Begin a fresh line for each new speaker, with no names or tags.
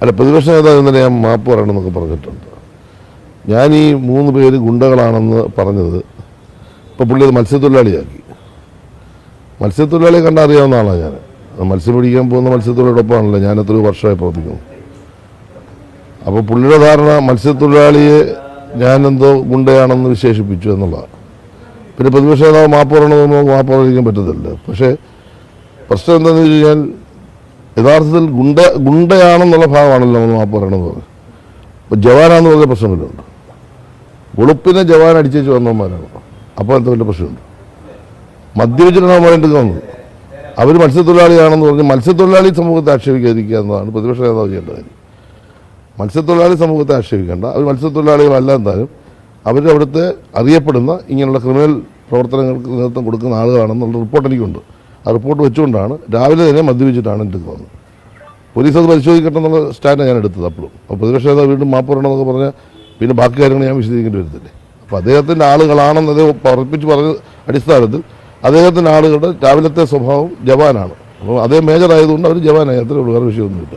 അല്ല പ്രതിപക്ഷ നേതാവ് ഇന്നലെ ഞാൻ മാപ്പ് പറയണമെന്നൊക്കെ പറഞ്ഞിട്ടുണ്ട്. ഞാൻ ഈ മൂന്ന് പേര് ഗുണ്ടകളാണെന്ന് പറഞ്ഞത് ഇപ്പോൾ പുള്ളി അത് മത്സ്യത്തൊഴിലാളിയാക്കി. മത്സ്യത്തൊഴിലാളിയെ കണ്ടാൽ അറിയാവുന്ന ആളാണ് ഞാൻ. മത്സ്യം പിടിക്കാൻ പോകുന്ന മത്സ്യത്തൊഴിലോടൊപ്പമാണല്ലോ ഞാൻ എത്രയോ വർഷമായി പ്രവർത്തിക്കുന്നു. അപ്പോൾ പുള്ളിയുടെ ധാരണ മത്സ്യത്തൊഴിലാളിയെ ഞാനെന്തോ ഗുണ്ടയാണെന്ന് വിശേഷിപ്പിച്ചു എന്നുള്ളതാണ് പിന്നെ പ്രതിപക്ഷ നേതാവ് മാപ്പ് പറയണമെന്ന് മാപ്പ് പറഞ്ഞിരിക്കാൻ പറ്റത്തില്ല പക്ഷേ പ്രശ്നം എന്താണെന്ന് വെച്ച് കഴിഞ്ഞാൽ യഥാർത്ഥത്തിൽ ഗുണ്ട ഗുണ്ടയാണെന്നുള്ള ഭാഗമാണല്ലോ നമ്മൾ മാപ്പ് പറഞ്ഞു അപ്പോൾ ജവാനാണെന്ന് പറഞ്ഞ പ്രശ്നമില്ലുണ്ട് വെളുപ്പിനെ ജവാൻ അടിച്ചേച്ച് വന്നവന്മാരാണ്. അപ്പോൾ എന്താ വലിയ പ്രശ്നമുണ്ട്? മദ്യപിച്ചിട്ടാണ് പോയിട്ട് വന്നത് അവർ മത്സ്യത്തൊഴിലാളിയാണെന്ന് പറഞ്ഞ് മത്സ്യത്തൊഴിലാളി സമൂഹത്തെ ആക്ഷേപിക്കാതിരിക്കുക എന്നതാണ്. പ്രതിപക്ഷ നേതാവ് ചെയ്യേണ്ട കാര്യം. മത്സ്യത്തൊഴിലാളി സമൂഹത്തെ ആക്ഷേപിക്കേണ്ട. അവർ മത്സ്യത്തൊഴിലാളികളല്ല എന്തായാലും അവർ അവിടുത്തെ അറിയപ്പെടുന്ന ഇങ്ങനെയുള്ള ക്രിമിനൽ പ്രവർത്തനങ്ങൾക്ക് നേതൃത്വം കൊടുക്കുന്ന ആളുകളാണെന്നുള്ള റിപ്പോർട്ട് എനിക്കുണ്ട്. ആ റിപ്പോർട്ട് വെച്ചുകൊണ്ടാണ് രാവിലെ തന്നെ മദ്യപിച്ചിട്ടാണ് എന്റെ അടുത്ത് വന്നത്. പോലീസ് അത് പരിശോധിക്കട്ടെ എന്നുള്ള സ്റ്റാൻഡാണ് ഞാൻ എടുത്തത് അപ്പോഴും. അപ്പോൾ പ്രതിപക്ഷ നേതാവ് വീണ്ടും മാപ്പ് പറയണമെന്നൊക്കെ പറഞ്ഞാൽ പിന്നെ ബാക്കി കാര്യങ്ങൾ ഞാൻ വിശദീകരിക്കേണ്ടി വരത്തില്ലേ? അപ്പോൾ അദ്ദേഹത്തിന്റെ ആളുകളാണെന്ന് പറപ്പിച്ച് പറഞ്ഞ അടിസ്ഥാനത്തിൽ അദ്ദേഹത്തിന്റെ ആളുകളുടെ രാവിലത്തെ സ്വഭാവം ജവാനാണ്. അപ്പോൾ അതേ മേജർ ആയതുകൊണ്ട് അവർ ജവാനായി അത്രേ ഉള്ളൂ. വേറെ വിഷയമൊന്നുമില്ല.